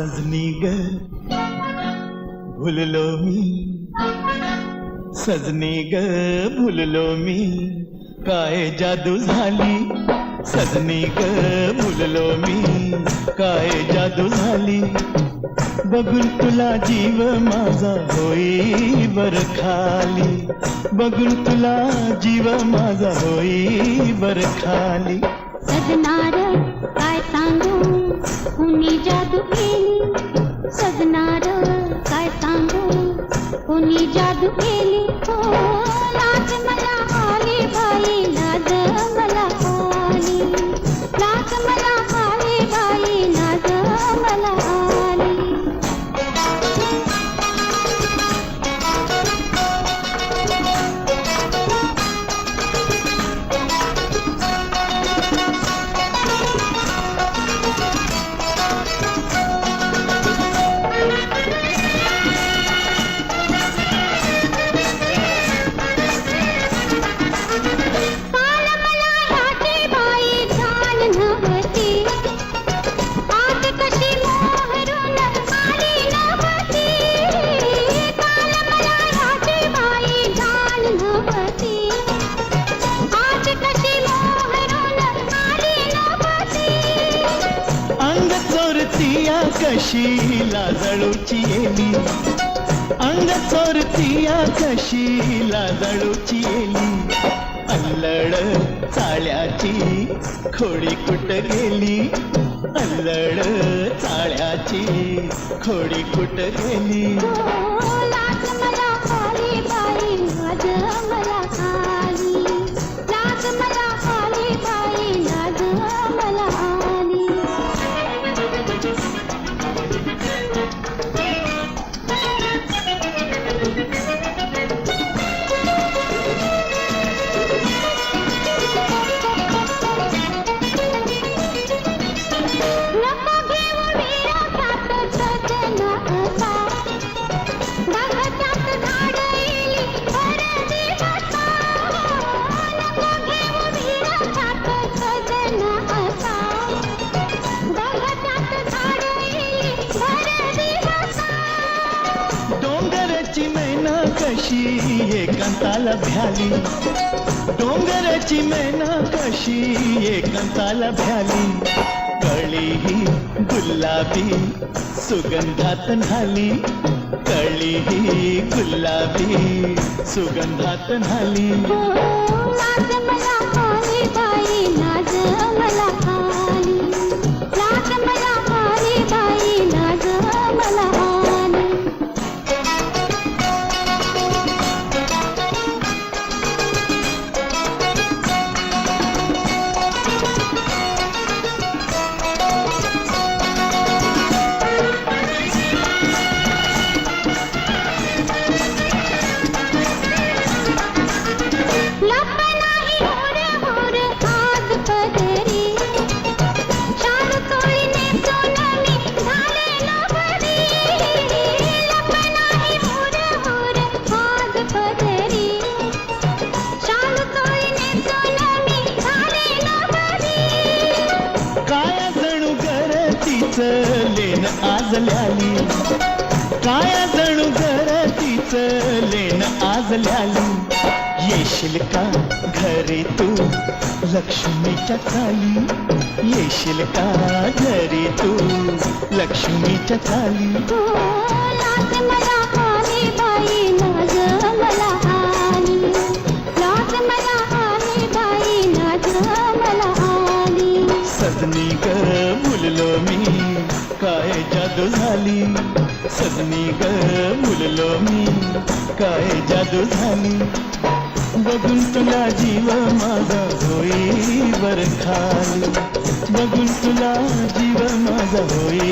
सजनी ग भुललो मी. सजनी ग भुललो मी. काय जादू झाली? सजनी ग भुललो मी. काय जादू झाली? बघून तुला जीव माझा होई बर खाली. बघून तुला जीव माझा होई बर खाली. सजनार कुणी जादू केली? सजणार काय सांगू? कुणी जादू केली? हो नाच मला आली बाई. कशी लाजळूची येली? अंग चोरतिया कशी लाजळूची येली? अल्लड चाळ्याची खोडी कुट गेली? अल्लड चाळ्याची खोडी कुट गेली? कशी एकांताला भ्याली डोंगराची मैना कशी एकांताला भ्याली कळी ही गुलाबी सुगंधात न्हाली कळी ही गुलाबी सुगंधात न्हाली आज ल्याली काय जणू गरतीच लेन आज ल्याली येशील का घरी तू? लक्ष्मीच्या चाली. येशील का घरी तू? लक्ष्मीच्या चाली. सजनी ग मुललो मी. काय जादू झाली? सजनी ग मुललो मी. काय जादू झाली? बघून तुला जीव माझा होई बर खाली. बघून तुला जीव माझा होई